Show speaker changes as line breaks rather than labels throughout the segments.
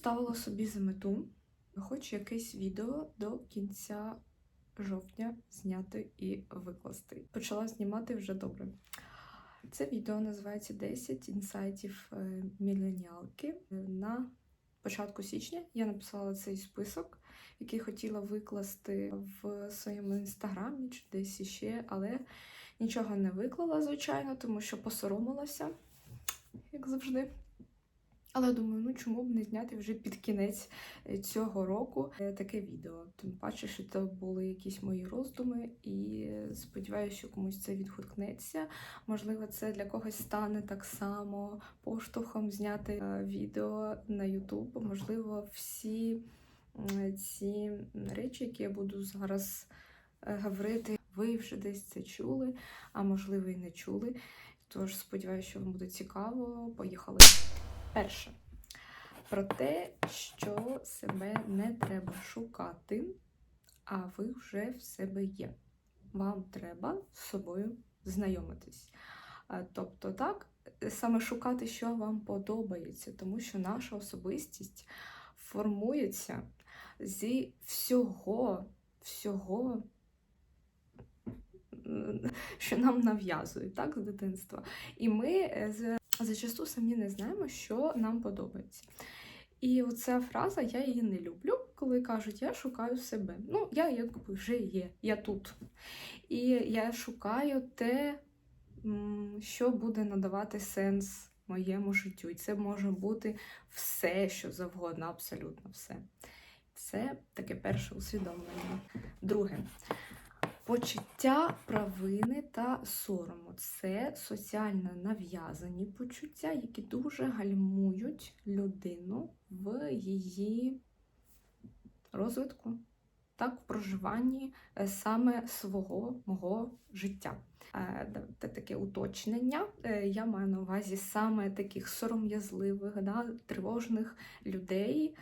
поставила собі за мету, хочу якесь відео до кінця жовтня зняти і викласти. Почала знімати вже добре. Це відео називається 10 інсайтів е, міленіалки. На початку січня я написала цей список, який хотіла викласти в своєму інстаграмі чи десь іще, але нічого не виклала, звичайно, тому що посоромилася, як завжди. Але думаю, ну чому б не зняти вже під кінець е, цього року е, таке відео. Тим паче, що це були якісь мої роздуми, і е, сподіваюся, що комусь це відгукнеться. Можливо, це для когось стане так само поштовхом зняти відео на YouTube. Можливо, всі ці речі, які я буду зараз говорити, ви вже десь це чули, а можливо і не чули. Тож сподіваюся, що вам буде цікаво. Поїхали. Перше. Про те, що себе не треба шукати, а ви вже в себе є. Вам треба з собою знайомитись. Тобто, так, саме шукати, що вам подобається, тому що наша особистість формується зі всього, всього, що нам нав'язують, так, з дитинства. І ми з- зачасту самі не знаємо, що нам подобається. І оця фраза, я її не люблю, коли кажуть, я шукаю себе. Ну, я якби вже є, я тут. І я шукаю те, що буде надавати сенс моєму життю. І це може бути все, що завгодно, абсолютно все. Це таке перше усвідомлення. Друге. Почуття провини та сорому це соціально нав'язані почуття, які дуже гальмують людину в її розвитку, так, в проживанні е, саме свого мого життя. Е, таке уточнення. Е, Я маю на увазі саме таких сором'язливих, да, тривожних людей,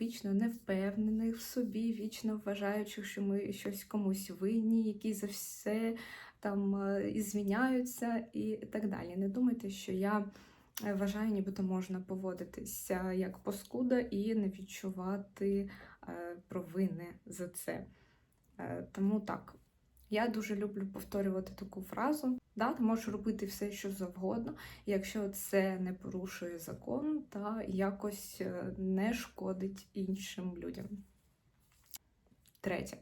вічно невпевнених в собі, вічно вважаючих, що ми щось комусь винні, які за все там е, і звіняються і так далі. Не думайте, що я вважаю, нібито можна поводитися як паскуда і не відчувати провини за це. Тому так. Я дуже люблю повторювати таку фразу. Да, ти можеш робити все, що завгодно, якщо це не порушує закон та якось е, не шкодить іншим людям. Третє.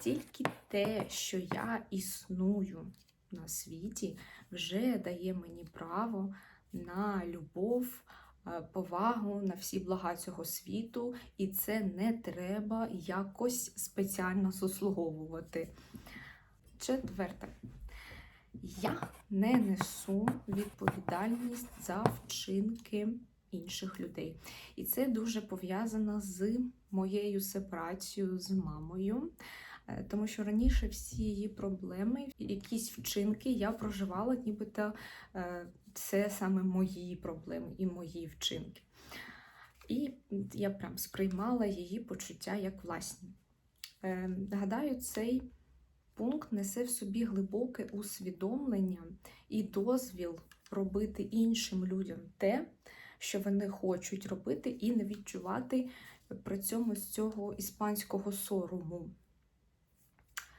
Тільки те, що я існую на світі, вже дає мені право на любов, е, повагу, на всі блага цього світу, і це не треба якось спеціально заслуговувати. Четверте. Я не несу відповідальність за вчинки інших людей. І це дуже пов'язано з моєю сепарацією з мамою. Е, Тому що раніше всі її проблеми, якісь вчинки я проживала, нібито е, це саме мої проблеми і мої вчинки. І я прям сприймала її почуття як власні. Е, Гадаю, цей пункт несе в собі глибоке усвідомлення і дозвіл робити іншим людям те, що вони хочуть робити, і не відчувати при цьому з цього іспанського сорому.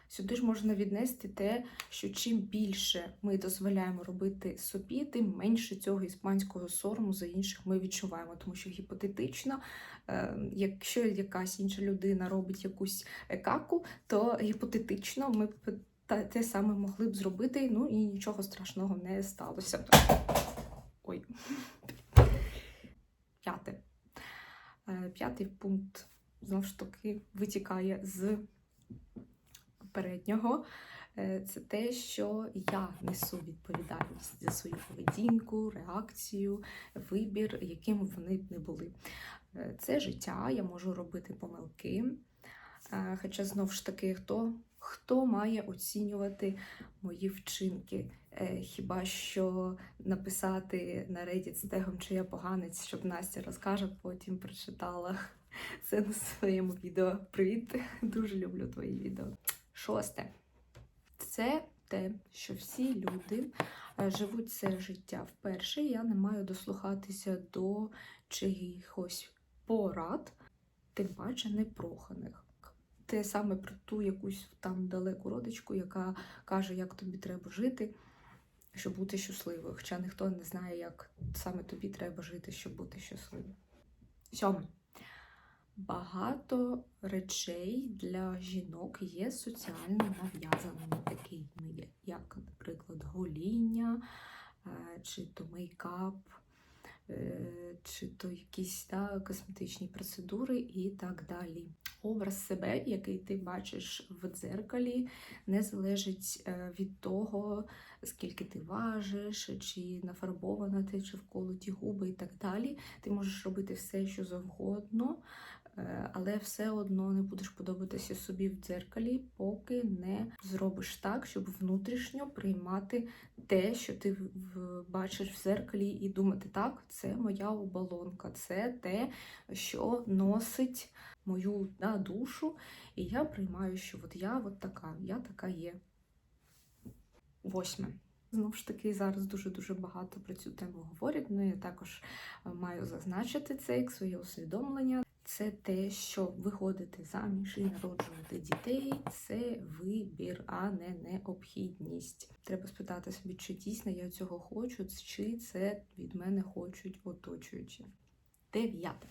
Сюди ж можна віднести те, що чим більше ми дозволяємо робити собі, тим менше цього іспанського сорому за інших ми відчуваємо. Тому що гіпотетично, е, якщо якась інша людина робить якусь каку, то гіпотетично ми б те саме могли б зробити, ну і нічого страшного не сталося. Ой. П'яте. Е, П'ятий пункт знову ж таки витікає з попереднього. Е, Це те, що я несу відповідальність за свою поведінку, реакцію, вибір, яким вони б не були. Е, Це життя, я можу робити помилки. Е, Хоча знову ж таки, хто, хто має оцінювати мої вчинки? Хіба що написати на Reddit з тегом, чи я поганець, щоб Настя розкаже, потім прочитала це на своєму відео. Привіт! Дуже люблю твої відео. Шосте. Це те, що всі люди е, живуть це життя вперше. Я не маю дослухатися до чиїхось порад, тим паче непроханих. Те саме про ту якусь там далеку родичку, яка каже, як тобі треба жити, щоб бути щасливою. Хоча ніхто не знає, як саме тобі треба жити, щоб бути щасливою. Сьоме. Багато речей для жінок є соціально нав'язаними, такими, як, наприклад, гоління, е, чи то мейкап, е, чи то якісь та, косметичні процедури і так далі. Образ себе, який ти бачиш в дзеркалі, не залежить е, від того, скільки ти важиш, чи нафарбована ти, чи вколоті губи і так далі. Ти можеш робити все, що завгодно, але все одно не будеш подобатися собі в дзеркалі, поки не зробиш так, щоб внутрішньо приймати те, що ти бачиш в зеркалі, і думати, так, це моя оболонка, це те, що носить мою да, душу, і я приймаю, що от я от така, я така є. Восьме. Знову ж таки, зараз дуже-дуже багато про цю тему говорять. Ну, я також е, маю зазначити це як своє усвідомлення. Це те, що виходити заміж і народжувати дітей це вибір, а не необхідність. Треба спитати собі, чи дійсно я цього хочу, чи це від мене хочуть оточуючі. Дев'яте.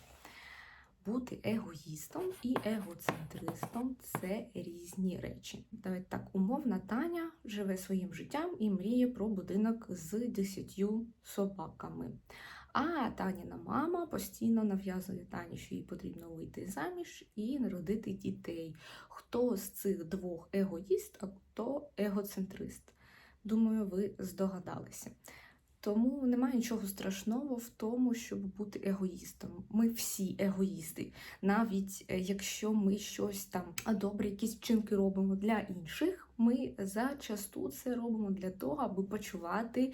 Бути егоїстом і егоцентристом це різні речі. Давайте так, умовна Таня живе своїм життям і мріє про будинок з десятью собаками. А Таніна мама постійно нав'язує Тані, що їй потрібно вийти заміж і народити дітей. Хто з цих двох егоїст, а хто егоцентрист? Думаю, ви здогадалися. Тому немає нічого страшного в тому, щоб бути егоїстом. Ми всі егоїсти. Навіть е, якщо ми щось там добре, якісь вчинки робимо для інших, ми зачасту це робимо для того, аби почувати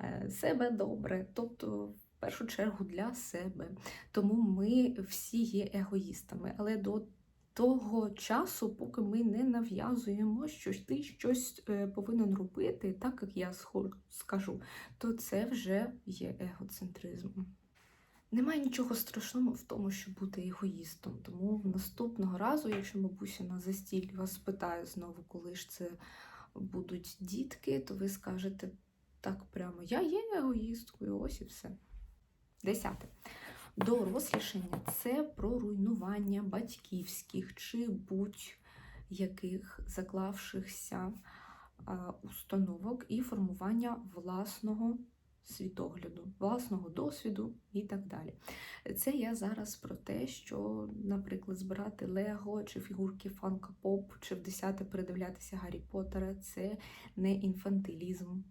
е, себе добре, тобто першу чергу для себе. Тому ми всі є егоїстами, але до того часу, поки ми не нав'язуємо, що ти щось е, повинен робити, так як я скажу, то це вже є егоцентризмом. Немає нічого страшного в тому, щоб бути егоїстом. Тому наступного разу, якщо бабуся на застіль вас спитає знову, коли ж це будуть дітки, то ви скажете так прямо: я є егоїсткою, ось і все. Десяте. Дорослішання це про руйнування батьківських чи будь-яких заклавшихся установок і формування власного світогляду, власного досвіду і так далі. Це я зараз про те, що, наприклад, збирати Лего чи фігурки Фанка Поп, чи в десяте передивлятися Гаррі Поттера це не інфантилізм.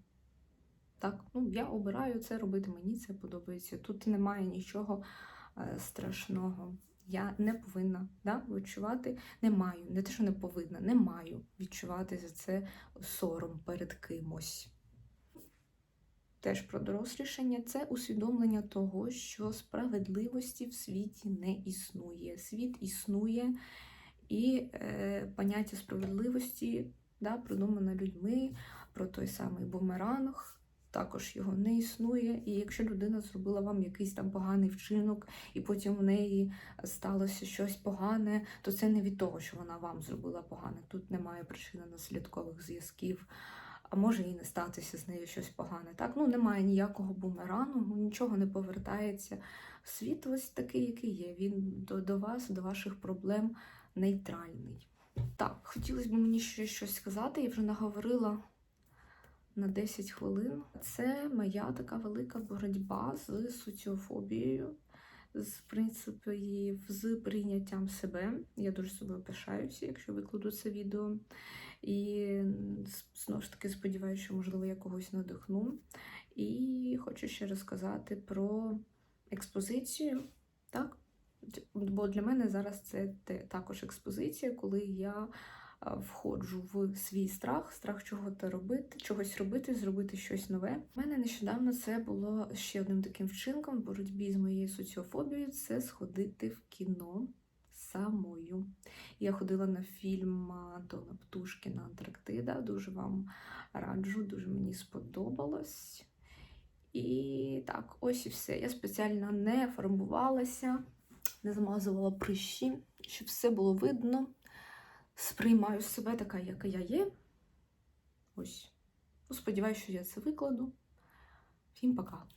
Так, ну я обираю це робити, мені це подобається. Тут немає нічого е, страшного. Я не повинна да, відчувати, не маю, не те, що не повинна, не маю відчувати за це сором перед кимось. Теж про дорослішання це усвідомлення того, що справедливості в світі не існує. Світ існує, і е, поняття справедливості да, придумане людьми про той самий бумеранг. Також його не існує, і якщо людина зробила вам якийсь там поганий вчинок, і потім в неї сталося щось погане, то це не від того, що вона вам зробила погане. Тут немає причинно-наслідкових зв'язків, а може і не статися з нею щось погане. Так, ну немає ніякого бумерану, нічого не повертається. Світ ось такий, який є. Він до, до вас, до ваших проблем нейтральний. Так, хотілося б мені ще щось сказати, я вже наговорила на 10 хвилин. Це моя така велика боротьба з соціофобією, з в принципі, з прийняттям себе. Я дуже собою пишаюся, якщо викладу це відео. І знову ж таки сподіваюся, що можливо я когось надихну. І хочу ще розказати про експозицію. Так? Бо для мене зараз це також експозиція, коли я входжу в свій страх, страх чого-то робити, чогось робити, зробити щось нове. У мене нещодавно це було ще одним таким вчинком в боротьбі з моєю соціофобією це сходити в кіно самою. Я ходила на фільм Антона Птушкіна Антарктида. Дуже вам раджу, дуже мені сподобалось. І так, ось і все. Я спеціально не фарбувалася. не замазувала прищі, щоб все було видно. Сприймаю себе така, яка я є. Ось. Ну, сподіваюся, що я це викладу. Всім пока.